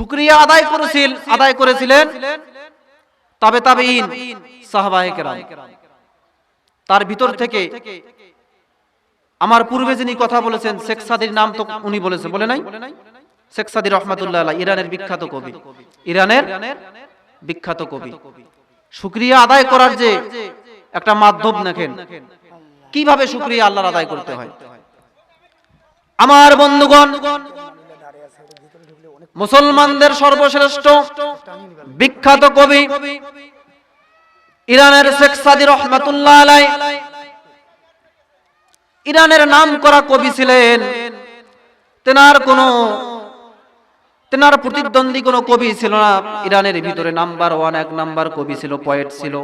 শুক্রিয়া আদায় করেছিল আদায় করেছিলেন। তবে তবে তার ভিতর থেকে আমার পূর্বে যিনি কথা বলেছেন, শেখ সাদির নাম তো উনি বলেছেন বলে নাই? শেখ সাদি রহমাতুল্লাহ ইরানের বিখ্যাত কবি। ইরানের বিখ্যাত কবি। শুক্রিয়া আদায় করার যে একটা মাধ্যম দেখেন, কীভাবে শুক্রিয়া আল্লাহর আদায় করতে হয়? আমার বন্ধুগণ মুসলমানদের সর্বশ্রেষ্ঠ বিখ্যাত কবি ইরানের শেখ সাদি রহমাতুল্লাহ আলাই। ইরানের নাম করা কবি ছিলেন। তেনার কোনো, তেনার প্রতিদ্বন্দ্বী কোনো কবি ছিল না। ইরানের ভিতরে নাম্বার ওয়ান, এক নাম্বার কবি ছিল পয়েট ছিল।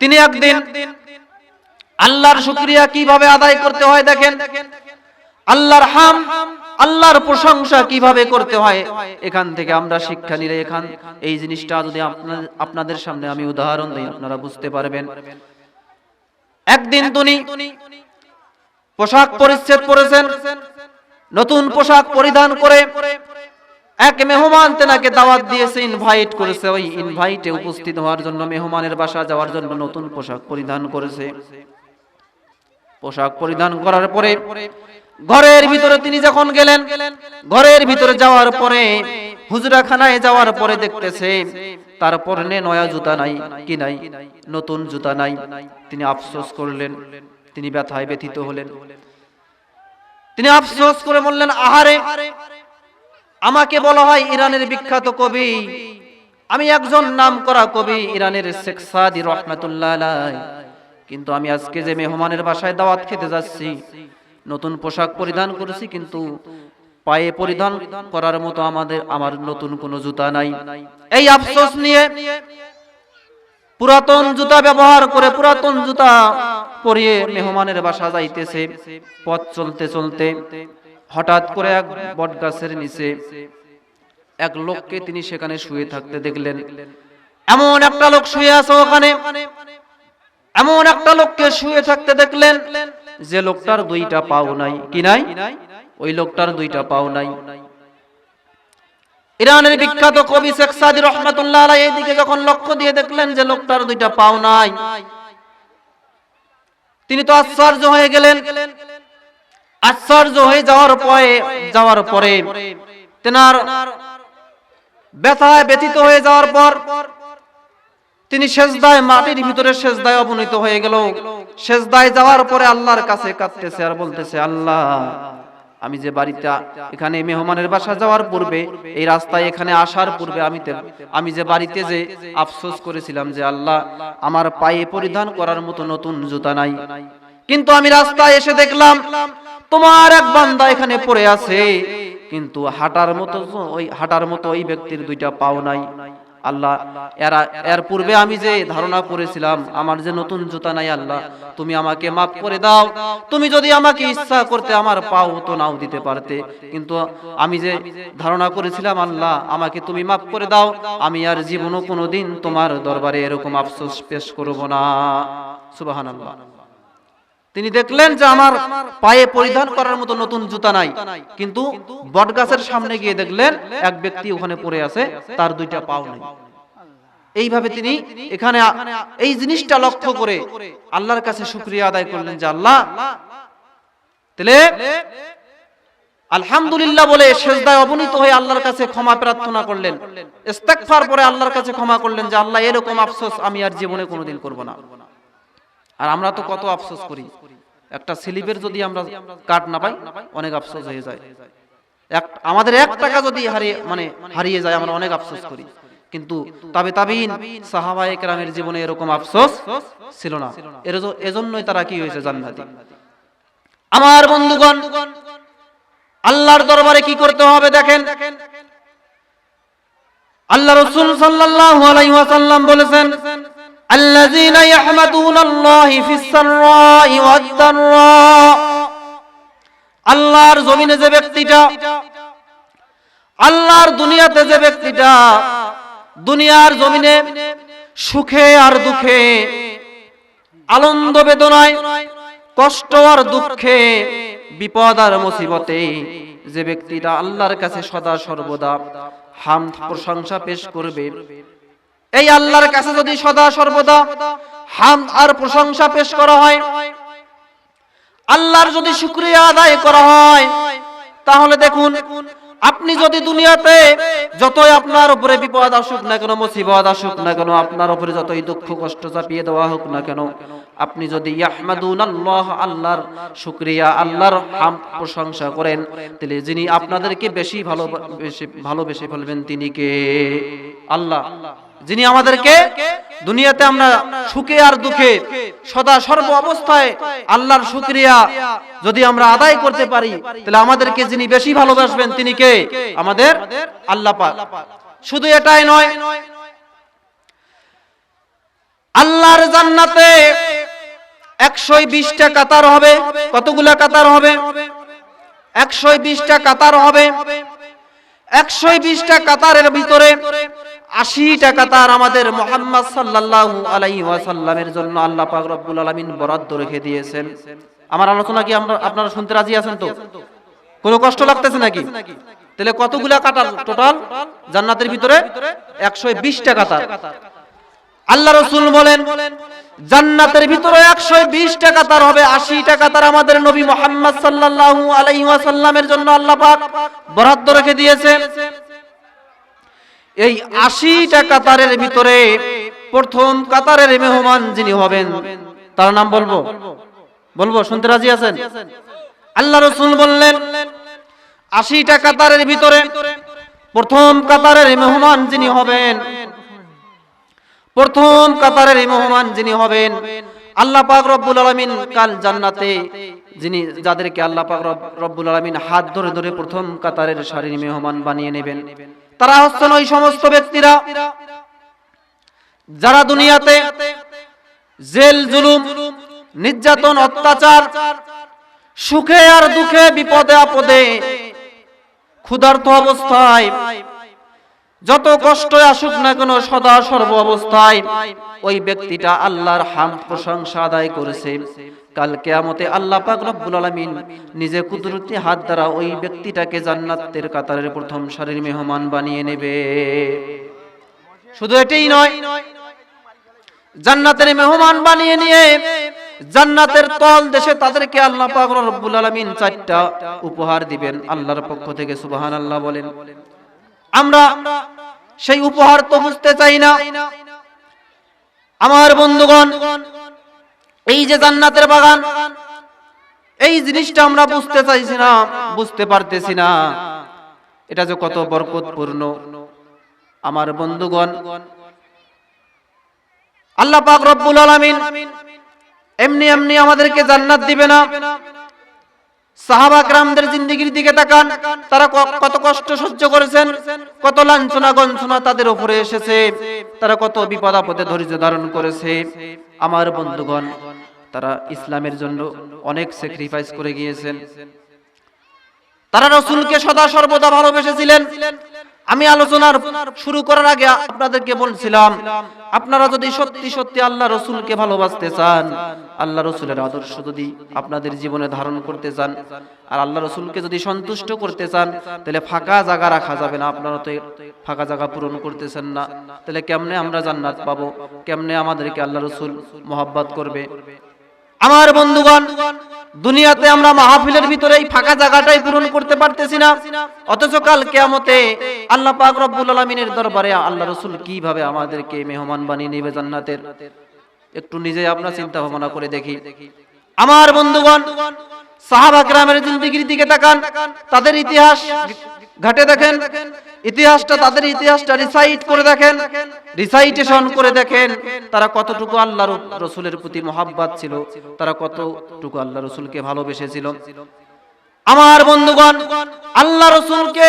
তিনি একদিন আল্লাহর শুক্রিয়া কীভাবে আদায় করতে হয় দেখেন? আল্লাহর হাম আল্লাহর প্রশংসা কীভাবে করতে হয়? এখান থেকে আমরা শিক্ষা নিলে এখান এই জিনিসটা যদি আপনাদের সামনে আমি উদাহরণ দিই, আপনারা বুঝতে পারবেন। একদিন তিনি পোশাক পরিচ্ছেদ করেছেন, নতুন পোশাক পরিধান করে এক মেহমান তেনাকে দাওয়াত দিয়েছে ইনভাইট করেছে। ওই ইনভাইটে উপস্থিত হওয়ার জন্য মেহমানের বাসা যাওয়ার জন্য নতুন পোশাক পরিধান করেছে। পোশাক পরিধান করার পরে ঘরের ভিতরে তিনি যখন গেলেন, ঘরের ভিতরে যাওয়ার পরে, হুজরাখানায় যাওয়ার পরে দেখতেছে তার পরনে নয়া জুতা নাই, কি নাই, নতুন জুতা নাই। তিনি আফসোস করলেন, তিনি ব্যথায় ব্যথিত হলেন। তিনি আফসোস করে বললেন, আহারে, আমাকে বলা হয় ইরানের বিখ্যাত কবি। আমি একজন নাম করা কবি ইরানের শেখ সাদি রহমাতুল্লাহ। কিন্তু আমি আজকে যে মেহমানের বাসায় দাওয়াত খেতে যাচ্ছি নতুন পোশাক পরিধান করেছি, কিন্তু পায়ে পরিধান করার মতো আমাদের, আমার নতুন কোনো জুতা নাই। এই আফসোস নিয়ে পুরাতন জুতা ব্যবহার করে পুরাতন জুতা পরিয়ে মেহমানের বাসা যাইতেছে, পথ চলতে চলতে হঠাৎ করে এক বটগাছের নিচে এক লোককে তিনি সেখানে শুয়ে থাকতে দেখলেন। এমন একটা লোক শুয়ে আছে ওখানে। এমন একটা লোককে শুয়ে থাকতে দেখলেন। যে লোকটার দুইটা পাও নাই, কি নাই? ওই লোকটার দুইটা পাও নাই। ইরানের বিখ্যাত কবি শেখ সাদি রহমাতুল্লাহ আলাই এইদিকে যখন লক্ষ্য দিয়ে দেখলেন যে লোকটার দুইটা পাও নাই, তিনি তো আশ্চর্য হয়ে গেলেন। আশ্চর্য হয়ে যাওয়ার পরে যাওয়ার পরে, তেনার ব্যথায় ব্যথিত হয়ে যাওয়ার পর তিনি সেজদায় মাটির ভিতরে সেজদায় অবনীত হয়ে গেল। সেজদায় যাওয়ার পরে আল্লাহর কাছে কাঁদতেছে আর বলতেছে, আল্লাহ, আমি যে বাড়িতে, এখানে মেহমানের বাসা যাওয়ার পূর্বে, এই রাস্তায় এখানে আসার পূর্বে আমি আমি যে বাড়িতে যে আফসোস করেছিলাম যে আল্লাহ, আমার পায়ে পরিধান করার মতো নতুন জুতা নাই। কিন্তু আমি রাস্তায় এসে দেখলাম, তোমার এক বান্দা এখানে পড়ে আছে। কিন্তু হাঁটার মতো ওই, হাঁটার মতো ওই ব্যক্তির দুইটা পাও নাই। আল্লাহ, এরা, এর পূর্বে আমি যে ধারণা করেছিলাম, আমার যে নতুন জুতা নাই আল্লাহ, তুমি আমাকে মাফ করে দাও। তুমি যদি আমাকে ইচ্ছা করতে আমার পাও তো নাও দিতে পারতে। কিন্তু আমি যে ধারণা করেছিলাম আল্লাহ, আমাকে তুমি মাফ করে দাও, আমি আর জীবনও কোনোদিন তোমার দরবারে এরকম আফসোস পেশ করব না। সুবহানাল্লাহ। তিনি দেখলেন যে আমার পায়ে পরিধান করার মতো নতুন জুতা নাই। কিন্তু বটগাছের সামনে গিয়ে দেখলেন এক ব্যক্তি ওখানে পড়ে আছে তার দুইটা পাও নাই। এইভাবে তিনি এখানে এই জিনিসটা লক্ষ্য করে আল্লাহর কাছে শুক্রিয়া আদায় করলেন যে আল্লাহ তাহলে আলহামদুলিল্লাহ বলে সেজদায় অবনীত হয়ে আল্লাহর কাছে ক্ষমা প্রার্থনা করলেন। ইস্তেগফার পরে আল্লাহর কাছে ক্ষমা করলেন যে আল্লাহ এরকম আফসোস আমি আর জীবনে কোনোদিন করব না। আর আমরা তো কত আফসোস করি। একটা স্লিপের যদি আমরা কাট না পাই, অনেক আফসোস হয়ে যায়। এক আমাদের এক টাকা যদি হারিয়ে মানে হারিয়ে যায়, আমরা অনেক আফসোস করি। কিন্তু তবে তাবিন, সাহাবায়ে কেরামের জীবনে এরকম আফসোস ছিল না। এর এজন্যই তারা কি হয়েছে জান্নাতি? আমার বন্ধুগণ, আল্লাহর দরবারে কি করতে হবে দেখেন? আল্লাহ রসুল সাল্লাল্লাহু আলাইহি ওয়াসাল্লাম বলেছেন الذين يحمدون الله في السراء والضراء আল্লাহর জমিনে যে ব্যক্তিটা আল্লাহর দুনিয়াতে যে ব্যক্তিটা দুনিয়ার জমিনে সুখে আর দুঃখে আনন্দ বেদনায় কষ্ট আর দুঃখে বিপদ আর মুসিবতে যে ব্যক্তিটা আল্লাহর কাছে সদা সর্বদা হামদ প্রশংসা পেশ করবে এই আল্লাহর কাছে যদি সদা সর্বদা হামদ আর প্রশংসা পেশ করা হয়, আল্লাহর যদি শুক্রিয়া আদায় করা হয়, তাহলে দেখুন, আপনি যদি দুনিয়াতে যতই আপনার উপরে বিপদ আসুক না কেন, মুসিবত আসুক না কেন, আপনার উপরে যতই দুঃখ, কষ্ট চাপিয়ে দেওয়া হোক না কেন, আপনি যদি ইয়াহমাদুন আল্লাহ আল্লাহর শুক্রিয়া, আল্লাহর হাম প্রশংসা করেন, তাহলে যিনি আপনাদেরকে বেশি ভালো, বেশি ভালোবেসে ফেলবেন তিনি কে? আল্লাহ। যিনি আমাদেরকে দুনিয়াতে আমরা সুখে আর দুঃখে সদা সর্ব অবস্থায় আল্লাহর শুক্রিয়া যদি আমরা আদায় করতে পারি, তাহলে আমাদেরকে যিনি বেশি ভালোবাসবেন তিনি কে? আমাদের আল্লাহ শুধু এটাই নয়, আল্লাহর জান্নাতে একশো বিশটা কাতার হবে। কতগুলা কাতার হবে? একশো বিশটা কাতার হবে। একশো বিশটা কাতারের ভিতরে আশিটা তার আমাদের মোহাম্মদ সাল্লাল্লাহু আলাইহি ওয়াসাল্লামের জন্য আল্লাহ পাক রব্বুল আলামিন বরাদ্দ রেখে দিয়েছেন। আমার আলোচনা কি আমরা আপনারা শুনতে রাজি আছেন তো? কোনো কষ্ট লাগতেছে নাকি? তাহলে কতগুলা কাতার টোটাল জান্নাতের ভিতরে একশো বিশটা কাতার আল্লাহ রসুল বলেন, জান্নাতের ভিতরে একশো বিশ টাকা তার হবে, আশি টাকা তার আমাদের নবী মোহাম্মদ সাল্লাল্লাহু আলাইহি ওয়াসাল্লামের জন্য আল্লাহ পাক বরাদ্দ রেখে দিয়েছে এই আশিটা টাকা তারের ভিতরে প্রথম কাতারের মেহমান যিনি হবেন, তার নাম বলব? বলব? শুনতে রাজি আছেন? আল্লাহ রসুল বললেন, আশি টাকা তারের ভিতরে প্রথম কাতারের মেহমান যিনি হবেন, প্রথম কাতারের মেহমান যিনি হবেন, আল্লাহ পাক রব্বুল আলামিন কাল জান্নাতে যিনি, যাদেরকে আল্লাহ পাক রব- রব্বুল আলামিন হাত ধরে ধরে প্রথম কাতারের সারির মেহমান বানিয়ে নেবেন। তারা হচ্ছেন ওই সমস্ত ব্যক্তিরা যারা দুনিয়াতে জেল, জুলুম, নির্যাতন, অত্যাচার, সুখে আর দুঃখে, বিপদে, আপদে ক্ষুধার্ত অবস্থায়, যত কষ্ট আসুক না কেন সদা সর্ব অবস্থায় ওই ব্যক্তিটা আল্লাহর হাম প্রশংসা আদায় করেছে। কাল কেয়ামতে আল্লাহ পাক রব্বুল আলামিন নিজে কুদরতি হাত দ্বারা ওই ব্যক্তিটাকে জান্নাতের কাতারের প্রথম সারির মেহমান বানিয়ে নেবে। শুধু এটাই নয়, জান্নাতের মেহমান বানিয়ে নিয়ে জান্নাতের তল দেশে তাদেরকে আল্লাহ পাক রব্বুল আলামিন চারটা উপহার দিবেন। আল্লাহর পক্ষ থেকে সুবহানাল্লাহ বলেন, আমরা সেই উপহার তো বুঝতে চাই না। আমার বন্ধুগণ এই যে জান্নাতের বাগান, এই জিনিসটা আমরা বুঝতে চাইছি না, বুঝতে পারতেছি না। এটা যে কত বরকতপূর্ণ। আমার বন্ধুগণ, আল্লাহ পাক রব্বুল আলামিন এমনি এমনি আমাদেরকে জান্নাত দিবে না। সাহাবা গ্রামদের জিন্দিগির দিকে তাকান, তারা কত কষ্ট সহ্য করেছেন, কত লাঞ্ছনা তাদের উপরে এসেছে, তারা কত বিপদ আপদে ধৈর্য ধারণ করেছে। আমার বন্ধুগণ, তারা ইসলামের জন্য অনেক স্যাক্রিফাইস করে গিয়েছেন। তারা রসুলকে সদা সর্বদা ভালোবেসেছিলেন আমি আলোচনার শুরু করার আগে আপনাদেরকে বলছিলাম, আপনারা যদি সত্যি সত্যি আল্লাহ রসুলকে ভালোবাসতে চান, আল্লাহ রসুলের আদর্শ যদি আপনাদের জীবনে ধারণ করতে চান, আর আল্লাহ রসুলকে যদি সন্তুষ্ট করতে চান, তাহলে ফাঁকা জায়গা রাখা যাবে না, আপনারা তো ফাঁকা জায়গা পূরণ করতেছেন না। তাহলে কেমনে আমরা জান্নাত পাবো? কেমনে আমাদেরকে আল্লাহ রসুল মোহাব্বত করবে? আমার বন্ধুগণ দুনিয়াতে আমরা মাহফিলের ভিতরে এই ফাঁকা জায়গাটাই পূরণ করতে পারতেছি না। অথচ কাল কেয়ামতে আল্লাহ পাক রব্বুল আলামিনের দরবারে আল্লাহ রসুল কীভাবে আমাদেরকে মেহমান বানিয়ে নেবে জান্নাতের? একটু নিজে আপনার চিন্তা ভাবনা করে দেখি। আমার বন্ধুগণ, সাহাবা গ্রামের জিন্দিগির দিকে তাকান। তাদের ইতিহাস ঘাটে দেখেন, ইতিহাসটা তাদের ইতিহাসটা রিসাইট করে দেখেন রিসাইটেশন করে দেখেন, তারা কতটুকু আল্লাহ রসুলের প্রতি মহাব্বাত ছিল, তারা কতটুকু আল্লাহ রসুলকে ভালোবেসেছিল। আমার বন্ধুগণ, আল্লাহ রসুলকে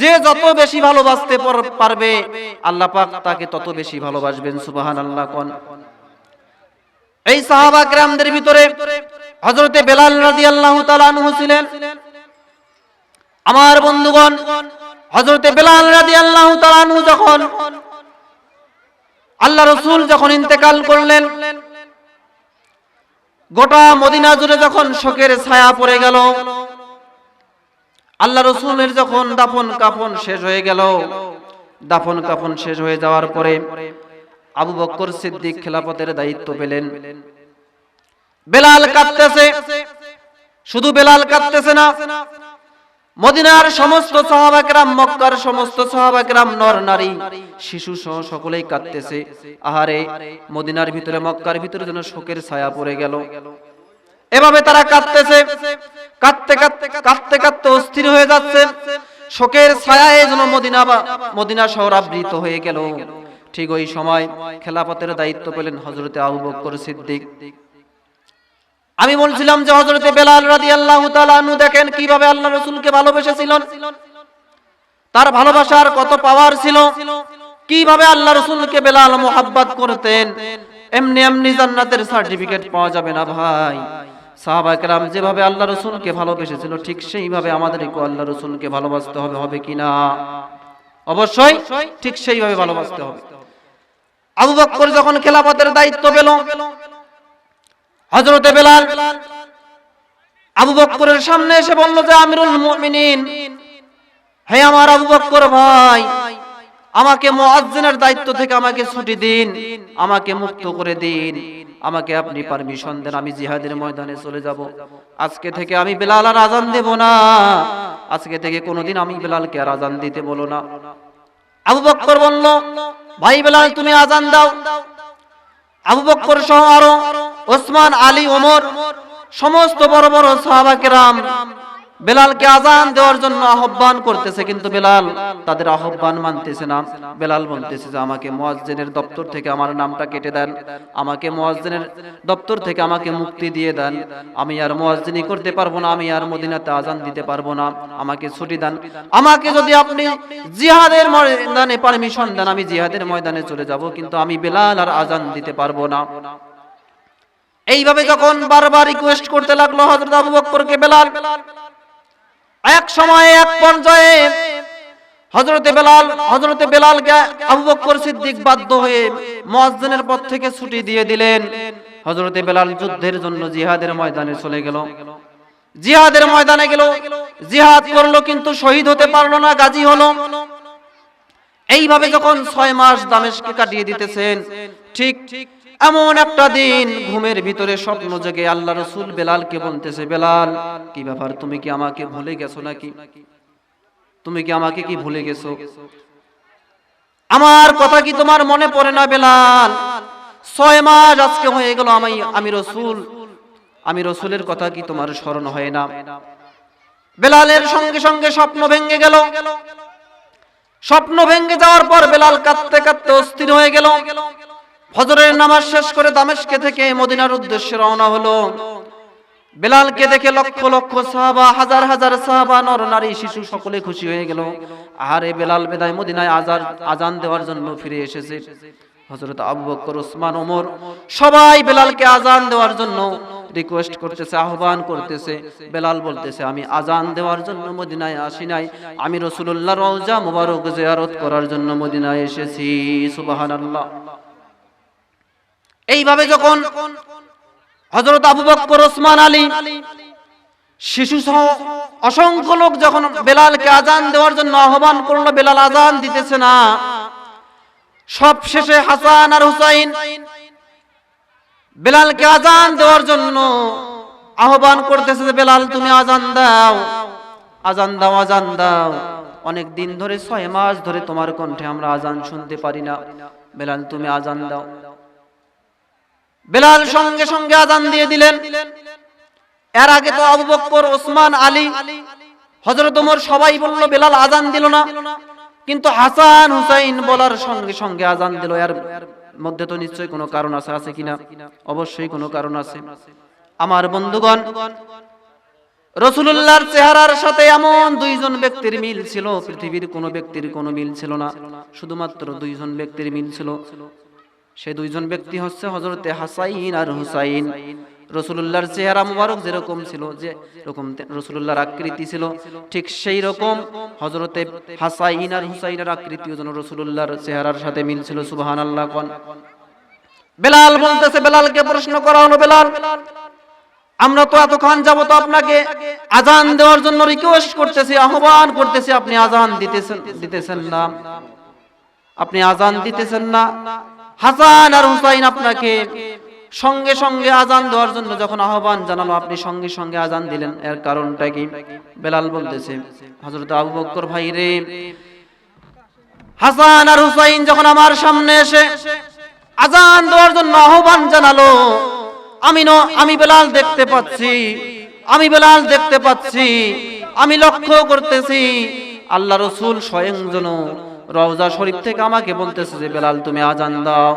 যে যত বেশি ভালোবাসতে পারবে, আল্লাহ পাক তাকে তত বেশি ভালোবাসবেন সুবাহান আল্লাহ কন। এই সাহাবা গ্রামদের ভিতরে হজরতে বেলাল রাজি আল্লাহ ছিলেন। আমার বন্ধুগণ হজরতে বেলাল রাজি আল্লাহ যখন আল্লাহ রসুল যখন ইন্তেকাল করলেন, গোটা মদিনা জুড়ে যখন শোকের ছায়া পড়ে গেল, আল্লাহ রসুলের যখন দাফন কাফন শেষ হয়ে গেল, দাফন কাফন শেষ হয়ে যাওয়ার পরে আবু বক্কর সিদ্দিক খেলাপথের দায়িত্ব পেলেন। বেলাল কাঁদতেছে, শুধু বেলাল কাঁদতেছে না মদিনার সমস্ত সাহাবাকরাম মক্কার সমস্ত সাহাবাকরাম নর নারী, শিশু সহ সকলেই কাঁদতেছে। আহারে, মদিনার ভিতরে, মক্কার ভিতরে যেন শোকের ছায়া পড়ে গেল। এভাবে তারা কাঁদতেছে। কাঁদতে কাঁদতে কাঁদতে কাঁদতে অস্থির হয়ে যাচ্ছে। শোকের ছায়ায় যেন মদিনা বা, মদিনা শহর আবৃত হয়ে গেল। ঠিক ওই সময় খেলাপথের দায়িত্ব পেলেন হজরতে আবু বক্কর সিদ্দিক। আমি বলছিলাম যে হজরতে বেলাল রাদি আল্লাহ দেখেন কীভাবে আল্লাহ রসুলকে ভালোবেসেছিলেন। তার ভালোবাসার কত পাওয়ার ছিল, কীভাবে আল্লাহ রসুলকে বেলাল মোহাব্বত করতেন। এমনি এমনি জান্নাতের সার্টিফিকেট পাওয়া যাবে না ভাই। সাহাবাকরাম যেভাবে আল্লাহ রসুলকে ভালোবেসেছিল, ঠিক সেইভাবে আমাদেরকে আল্লাহ রসুলকে ভালোবাসতে হবে হবে কিনা অবশ্যই ঠিক সেইভাবে ভালোবাসতে হবে। আবু বক্কর যখন খেলাফতের দায়িত্ব পেল হজরতে বেলাল আবু বক্করের সামনে এসে বলল যে, আমিরুল মুমিনিন, হে আমার আবু বক্কর ভাই, আমাকে মুয়াজ্জিনের দায়িত্ব থেকে আমাকে ছুটি দিন, আমাকে মুক্ত করে দিন, আমাকে আপনি পারমিশন দেন, আমি জিহাদের ময়দানে চলে যাব। আজকে থেকে আমি বেলাল আর আজান দেব না। আজকে থেকে কোনোদিন আমি বেলালকে আর আজান দিতে বলো না। আবু বক্কর বলল, ভাই বেলাল, তুমি আজান দাও। আবু বক্কর সহ আরও ওসমান আলী ওমর সমস্ত বড় বড় সাহাবাকেরাম বেলালকে আজান দেওয়ার জন্য আহ্বান করতেছে, কিন্তু বেলাল তাদের আহ্বান মানতেছে না। বেলাল বলতেছে যে, আমাকে মুয়াজ্জিনের দপ্তর থেকে আমার নামটা কেটে দেন। আমাকে মুয়াজ্জিনের দপ্তর থেকে আমাকে মুক্তি দিয়ে দেন। আমি আর মুয়াজ্জিনি করতে পারব না, আমি আর মদিনাতে আজান দিতে পারব না। আমাকে ছুটি দেন। আমাকে যদি আপনি জিহাদের ময়দানে পারমিশন দেন, আমি জিহাদের ময়দানে চলে যাব, কিন্তু আমি বেলাল আর আজান দিতে পারব না। এইভাবে যখন বারবার রিকোয়েস্ট করতে লাগল হযরত আবু বকরকে বেলাল এক সময়ে, এক পর্যায়ে হযরতে বেলাল, হযরতে বেলালকে আবু বকর সিদ্দিক বাধ্য হয়ে মুয়াজ্জিনের পদ থেকে ছুটি দিয়ে দিলেন। হযরতে বেলাল যুদ্ধের জন্য জিহাদের ময়দানে চলে গেল। জিহাদের ময়দানে গেল। জিহাদ করল কিন্তু শহীদ হতে পারল না, গাজী হলো। এইভাবে যখন ছয় মাস দামেশকে কাটিয়ে দিতেছেন ঠিক ঠিক এমন একটা দিন ঘুমের ভিতরে স্বপ্ন জেগে আল্লাহ রসুল বেলালকে বলতেছে, বেলাল, কি ব্যাপার? তুমি কি আমাকে ভুলে গেছো নাকি? তুমি কি আমাকে কি ভুলে গেছো? আমার কথা কি তোমার মনে পড়ে না, বেলাল? ছয় মাস আজকে হয়ে গেল আমি আমি রসুল, আমি রসুলের কথা কি তোমার স্মরণ হয় না? বেলালের সঙ্গে সঙ্গে স্বপ্ন ভেঙে গেল। স্বপ্ন ভেঙে যাওয়ার পর বেলাল কাঁদতে কাঁদতে অস্থির হয়ে গেল। ফজরের নামাজ শেষ করে দামেশকে থেকে মদিনার উদ্দেশ্যে রওনা হলো। বেলালকে দেখে লক্ষ লক্ষ সাহাবা, হাজার হাজার সাহাবা, নর, নারী, শিশু সকলে খুশি হয়ে গেল। আরে বেলাল বেদায় মদিনায় আজার, আজান দেওয়ার জন্য ফিরে এসেছে। হযরত আবু বকর ওসমান ওমর সবাই বেলালকে আজান দেওয়ার জন্য রিকোয়েস্ট করতেছে, আহ্বান করতেছে। বেলাল বলতেছে, আমি আজান দেওয়ার জন্য মদিনায় আসি নাই। আমি রসুল্লাহ রওজা মুবারক জিয়ারত করার জন্য মদিনায় এসেছি। সুবহানাল্লাহ। এইভাবে যখন হজরত আবু বক্কর ওসমান আলী শিশু সহ অসংখ্য লোক যখন বেলালকে আজান দেওয়ার জন্য আহ্বান করল, বেলাল আজান দিতেছে না। সব শেষে হাসান আর হুসাইন বেলালকে আজান দেওয়ার জন্য আহ্বান করতেছে যে, বেলাল, তুমি আজান দাও আজান দাও আজান দাও। অনেক দিন ধরে ছয় মাস ধরে তোমার কণ্ঠে আমরা আজান শুনতে পারি না। বেলাল, তুমি আজান দাও। বেলাল সঙ্গে সঙ্গে আজান দিয়ে দিলেন। এর আগে তো আবু বক্কর, ওসমান, আলী হজরত ওমর সবাই বলল, বেলাল আজান দিল না। কিন্তু হাসান হুসাইন বলার সঙ্গে সঙ্গে আজান দিল। এর মধ্যে তো নিশ্চয়ই কোনো কারণ আছে আছে কিনা? অবশ্যই কোনো কারণ আছে। আমার বন্ধুগণ রসুল্লাহর চেহারার সাথে এমন দুইজন ব্যক্তির মিল ছিল, পৃথিবীর কোনো ব্যক্তির কোনো মিল ছিল না। শুধুমাত্র দুইজন ব্যক্তির মিল ছিল। সে দুইজন ব্যক্তি হচ্ছে হজরতে হাসাইন আর হুসাইন। রসুল্লাহর চেহারা মুবারক যেরকম ছিল, যে রকম রসুল্লাহর আকৃতি ছিল, ঠিক সেই রকম হজরতে হাসাইন আর হুসাইনের আকৃতিও যেন রসুল্লাহর চেহারার সাথে মিল ছিল সুবাহান আল্লাহ কন। বেলাল বলতেছে, বেলালকে প্রশ্ন করা হলো বেলাল। আমরা তো এতক্ষণ যাব তো আপনাকে আজান দেওয়ার জন্য রিকোয়েস্ট করতেছি, আহ্বান করতেছি, আপনি আজান দিতেছেন দিতেছেন না। আপনি আজান দিতেছেন না। হাসান আর হুসাইন আপনাকে সঙ্গে সঙ্গে আজান দেওয়ার জন্য যখন আহ্বান জানালো, আপনি সঙ্গে সঙ্গে আজান দিলেন। এর কারণটা কি? বেলাল বলতেছে, হযরত আবু বকর, ভাই রে, হাসান আর হুসাইন যখন আমার সামনে এসে আজান দেওয়ার জন্য আহ্বান জানালো, আমি ন, আমি বেলাল দেখতে পাচ্ছি, আমি বেলাল দেখতে পাচ্ছি, আমি লক্ষ্য করতেছি, আল্লাহ রসুল স্বয়ং যেন রওজা শরীফ থেকে আমাকে বলতেছে যে বেলাল তুমি আজান দাও।